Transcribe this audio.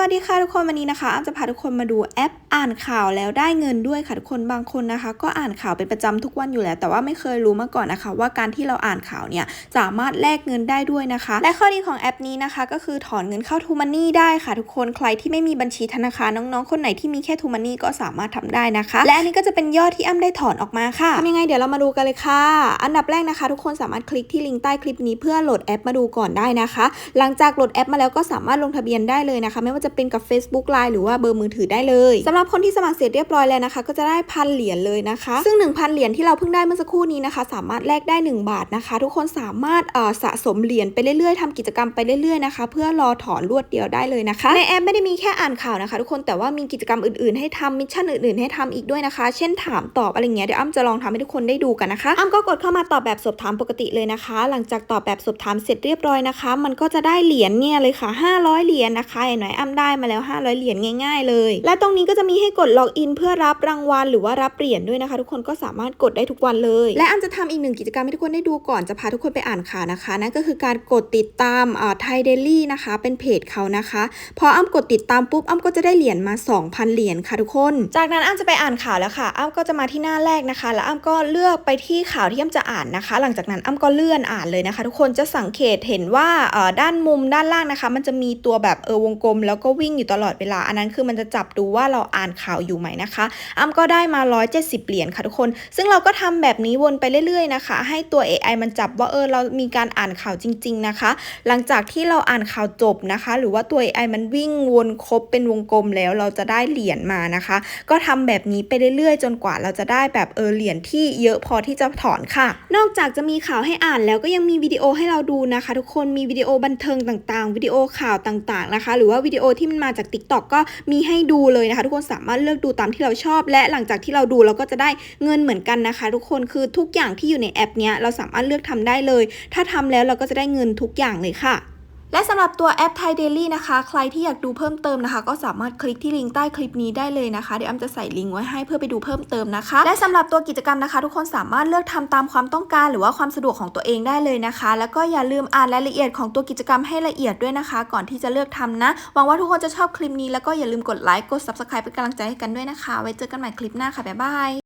วัสดีค่ะทุกคนวันนี้นะคะอ้ำจะพาทุกคนมาดูแอปอ่านข่าวแล้วได้เงินด้วยค่ะทุกคนบางคนนะคะ ก็อ่านข่าวเป็นประจำทุกวันอยู่แล้ว แต่ว่าไม่เคยรู้มาก่อนนะคะ ว่าการที่เราอ่านข่าวเนี่ยสามารถแลกเงินได้ด้วยนะคะ และข้อดีของแอปนี้นะคะ ก็คือถอนเงินเข้าทูมันนี่ได้ค่ะ ทุกคนใครที่ไม่มีบัญชีธนาคารน้องๆ คนไหนที่มีแค่ทูมันนี่ก็สามารถทำได้นะคะ และอันนี้ก็จะเป็นยอดที่อ้ำได้ถอนออกมาค่ะทำยังไงเดี๋ยวเรามาดูกันเลยค่ะ อันดับแรกนะคะ ทุกคนสามารถคลิกที่ลิงก์ใต้คลิปนี้เพื่อโหลดแอปมาดูก่อนได้นะคะ หลังจากโหลดแอปมาแล้วก็สามารถลงทะเบียนได้เลยนะคะ ไม่ว่าจะเป็นกับ Facebook Line หรือว่าเบอร์มือถือได้เลยสำหรับคนที่สมัครเสร็จเรียบร้อยแล้วนะคะ ก็จะได้พันเหรียญเลยนะคะ ซึ่ง 1,000 เหรียญที่เราเพิ่งได้เมื่อสักครู่นี้นะคะ สามารถแลกได้ 1 บาทนะคะ ทุกคนสามารถสะสมเหรียญไปเรื่อยๆทำกิจกรรมไปเรื่อยๆนะคะ เพื่อรอถอนรวดเดียวได้เลยนะคะในแอปไม่ได้มีแค่อ่านข่าวนะคะ ทุกคนแต่ว่ามีกิจกรรมอื่นๆ ให้ทำมิชชั่นอื่นๆ ให้ทำอีกด้วยนะคะ เช่นถามตอบอะไรเงี้ยเดี๋ยวอ้ำจะลองทำให้ทุกคนได้ดูกันนะคะอ้ำก็กดเข้ามาตอบแบบสอบถามปกติเลยนะคะ หลังจากตอบแบบสอบถามเสร็จเรียบร้อยนะคะ มันก็จะได้เหรียญเนี่ยเลยค่ะ500เหรียญนะคะหนอ้ำได้มาแล้ว 500 เหรียญง่าย ๆ เลย และตรงนี้ก็จะมีให้กดล็อกอินเพื่อรับรางวัลหรือว่ารับเหรียญด้วยนะคะ ทุกคนก็สามารถกดได้ทุกวันเลย และอ้ำจะทำอีกหนึ่งกิจกรรมให้ทุกคนได้ดูก่อนจะพาทุกคนไปอ่านข่าวนะคะนั่นก็คือการกดติดตามไทยเดลี่นะคะเป็นเพจเขานะคะพออ้ำกดติดตามปุ๊บอ้ำก็จะได้เหรียญมา 2,000 เหรียญค่ะทุกคน จากนั้นอ้ำจะไปอ่านข่าวแล้วค่ะอ้ำก็จะมาที่หน้าแรกนะคะ แล้วอ้ำก็เลือกไปที่ข่าวที่อ้ำจะอ่านนะคะ หลังจากนั้นอ้ำก็เลื่อนอ่านเลยนะคะ ทุกคนจะสังเกตเห็นว่าเอ่อด้านมุมด้านล่างนะคะ มันจะมีตัวแบบเออวงกลมแล้วก็วิ่งอยู่ตลอดเวลา อันนั้นคือมันจะจับดูว่าเราอ่านข่าวอยู่ไหมนะคะอ้ำก็ได้มา 170 เหรียญค่ะทุกคน ซึ่งเราก็ทำแบบนี้วนไปเรื่อยๆนะคะ ให้ตัว AI มันจับว่าเออเรามีการอ่านข่าวจริง ๆนะคะ หลังจากที่เราอ่านข่าวจบนะคะ หรือว่าตัว AI มันวิ่งวนครบเป็นวงกลมแล้วเราจะได้เหรียญมานะคะ ก็ทำแบบนี้ไปเรื่อยๆ จนกว่าเราจะได้แบบเออเหรียญที่เยอะพอที่จะถอนค่ะ นอกจากจะมีข่าวให้อ่านแล้วก็ยังมีวิดีโอให้เราดูนะคะ ทุกคนมีวิดีโอบันเทิงต่างๆ วิดีโอข่าวต่างๆนะคะ หรือว่าวิดีโอที่มันมาจาก Tik t o อกก็มีให้ดูเลยนะคะ ทุกคนสามารถเลือกดูตามที่เราชอบ และหลังจากที่เราดูเราก็จะได้เงินเหมือนกันนะคะ ทุกคนคือทุกอย่างที่อยู่ในแอปเนี้ยเราสามารถเลือกทำได้เลย ถ้าทำแล้วเราก็จะได้เงินทุกอย่างเลยค่ะ และสำหรับตัวแอป Thai Daily นะคะ ใครที่อยากดูเพิ่มเติมนะคะ ก็สามารถคลิกที่ลิงก์ใต้คลิปนี้ได้เลยนะคะ เดี๋ยวอ้ำจะใส่ลิงก์ไว้ให้เพื่อไปดูเพิ่มเติมนะคะ และสำหรับตัวกิจกรรมนะคะ ทุกคนสามารถเลือกทำตามความต้องการ หรือว่าความสะดวกของตัวเองได้เลยนะคะ แล้วก็อย่าลืมอ่านรายละเอียดของตัวกิจกรรมให้ละเอียดด้วยนะคะ ก่อนที่จะเลือกทำนะหวังว่าทุกคนจะชอบคลิปนี้แล้วก็อย่าลืมกดไลค์กด subscribe เป็นกำลังใจให้กันด้วยนะคะ ไว้เจอกันใหม่คลิปหน้าค่ะบ๊ายบาย